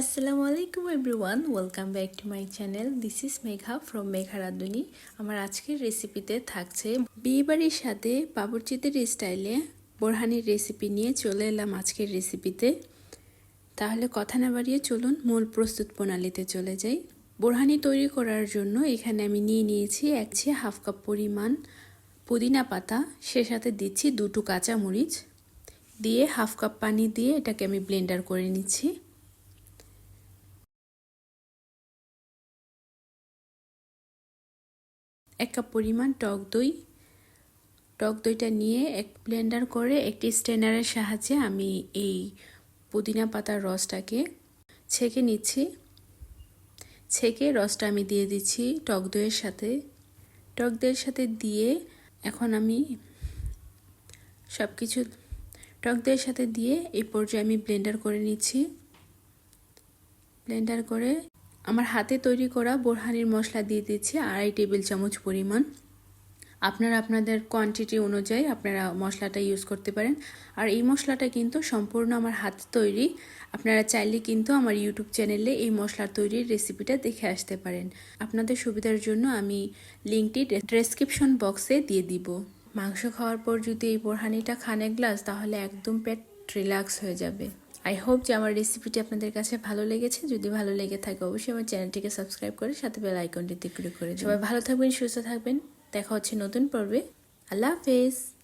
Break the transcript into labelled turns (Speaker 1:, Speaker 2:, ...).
Speaker 1: আসসালামু আলাইকুম everyone welcome back to my channel this is Megha from Megha Radhuni আমার আজকের রেসিপিতে থাকছে বিয়েবাড়ির সাথে বাবুর্চিদের স্টাইলে বোরহানির রেসিপি নিয়ে চলে এলাম আজকের রেসিপিতে তাহলে কথা না বাড়িয়ে চলুন মূল প্রস্তুত প্রণালীতে চলে যাই। বোরহানি তৈরি করার জন্য এখানে আমি নিয়ে নিয়েছি এক চেয়ে হাফ কাপ পরিমাণ পুদিনা পাতা। সে সাথে দিচ্ছি দুটো কাঁচামরিচ। দিয়ে হাফ কাপ পানি দিয়ে এটাকে আমি ব্লেন্ডার করে নিচ্ছি। এক কাপ পরিমাণ টক দই। টক দইটা নিয়ে এক ব্লেন্ডার করে একটি স্ট্রেনারের সাহায্যে আমি এই পুদিনা পাতার রসটাকে ছেঁকে নিচ্ছি। ছেঁকে রসটা আমি দিয়ে দিচ্ছি টক দইয়ের সাথে। টক দইয়ের সাথে দিয়ে এখন আমি সব কিছু টক দইয়ের সাথে দিয়ে এই পর্যায়ে আমি ব্লেন্ডার করে নিচ্ছি। ব্লেন্ডার করে আমার হাতে তৈরি করা বোরহানির মশলা দিয়ে দিচ্ছি আড়াই টেবিল চামচ পরিমাণ। আপনারা আপনাদের কোয়ান্টিটি অনুযায়ী আপনারা মশলাটা ইউজ করতে পারেন। আর এই মশলাটা কিন্তু সম্পূর্ণ আমার হাতে তৈরি। আপনারা চাইলে কিন্তু আমার ইউটিউব চ্যানেলে এই মশলার তৈরির রেসিপিটা দেখে আসতে পারেন। আপনাদের সুবিধার জন্য আমি লিঙ্কটি ডেসক্রিপশন বক্সে দিয়ে দিব। মাংস খাওয়ার পর যদি এই বোরহানিটা খান এক গ্লাস তাহলে একদম পেট রিল্যাক্স হয়ে যাবে। আই হোপ যে আমার রেসিপিটি আপনাদের কাছে ভালো লেগেছে। যদি ভালো লেগে থাকে, অবশ্যই আমার চ্যানেলটিকে সাবস্ক্রাইব করে সাথে বেল আইকনটিতে ক্লিক করে সবাই ভালো থাকবেন, সুস্থ থাকবেন। দেখা হচ্ছে নতুন পর্বে। আল্লাহ হাফেজ।